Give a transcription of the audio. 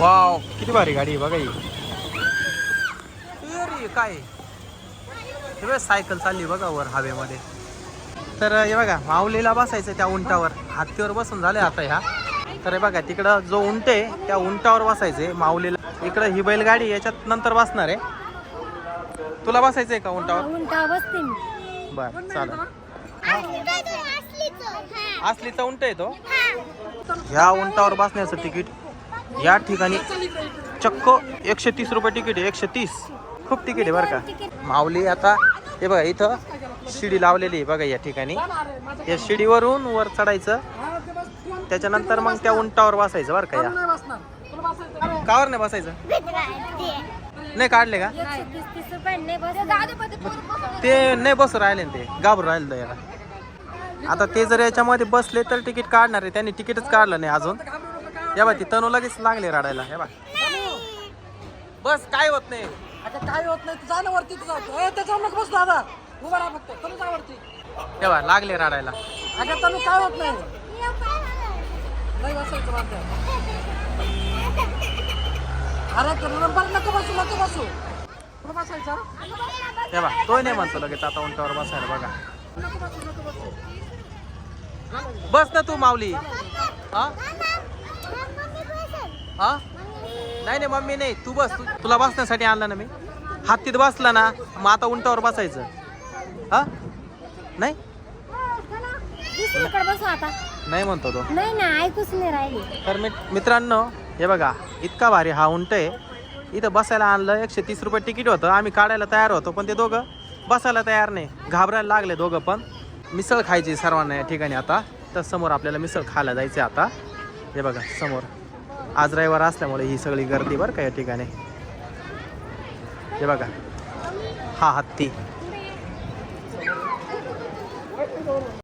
Wow किती भारी गाडी आहे बघा ही. अरे, काय? हे बघ सायकल चालली बघा वर हवेमध्ये. तर हे बघा माऊलीला बसायचं त्या उंटावर. हत्तीवर बसून झाले आता ह्या. तर हे बघा तिकडं जो उंट आहे त्या उंटावर बसायचंय माऊलीला. इकडं ही बैलगाडी याच्यात नंतर बसणार आहे. तुला बसायचंय का उंटावर? मी. बर चालेल. असलीचा उंट आहे. तो? ह्या उंटावर बसण्याचं तिकीट या ठिकाणी चक्क एकशे तीस रुपये तिकीट आहे एकशे तीस खूप तिकीट आहे बरं का. माऊली आता हे बघा इथं शिडी लावलेली आहे बघा या ठिकाणी. या शिडीवरून वर चढायचं. त्याच्यानंतर मग त्या उंटावर बसायचं बरं का या. कावर नाही बसायचं? नाही काढले का? ते नाही बस ते नाही बसू राहिले ना ते. घाबरून राहिलं याला आता ते जर याच्यामध्ये बसले तर तिकीट काढणार आहे. त्यांनी तिकीटच काढलं नाही अजून. या बा ती तनू लगेच लागले रडायला. हे बा बस काय होत नाही. अगं काय होत नाही तू जा ना वरती तुझा त्याच्यावर नको बस दादा. उभा राहा फक्त. तनु जा वरती. हे बा लागले रडायला. अगं तनु काय होत नाही? नाही बसायचं बांधलं अरे तर नंबर नको बसू नको बसू. कुठं बसायचं? हे बा तो नाही म्हणतो लगेच आता उंटावर बसायला बघा. नको बसू नको बसू. बस ना तू माऊली. हा? हा? नाही नाही मम्मी नाही. तू बस. तू तुला बसण्यासाठी आणलं ना मी. हत्तीत बसला ना मग आता उंटावर बसायचं. हा? नाही? दुसरीकडे बसू आता. नाही म्हणतो तो. नाही ना ऐकूच नाही राहिली. तर मित मित्रांनो हे बघा इतका भारी हा उंट आहे. इथं बसायला आणलं एकशे तीस रुपये तिकीट होतं. आम्ही काढायला तयार होतो पण ते दोघं बसायला तयार नाही. घाबरायला लागले दोघं पण. मिसळ खायची सर्वांना या ठिकाणी आता. तर समोर आपल्याला मिसळ खायला जायचं आता. हे बघा समोर. आज रविवार असल्यामुळे ही सगळी गर्दी बरं का या ठिकाणी. हे बघा. हा हत्ती.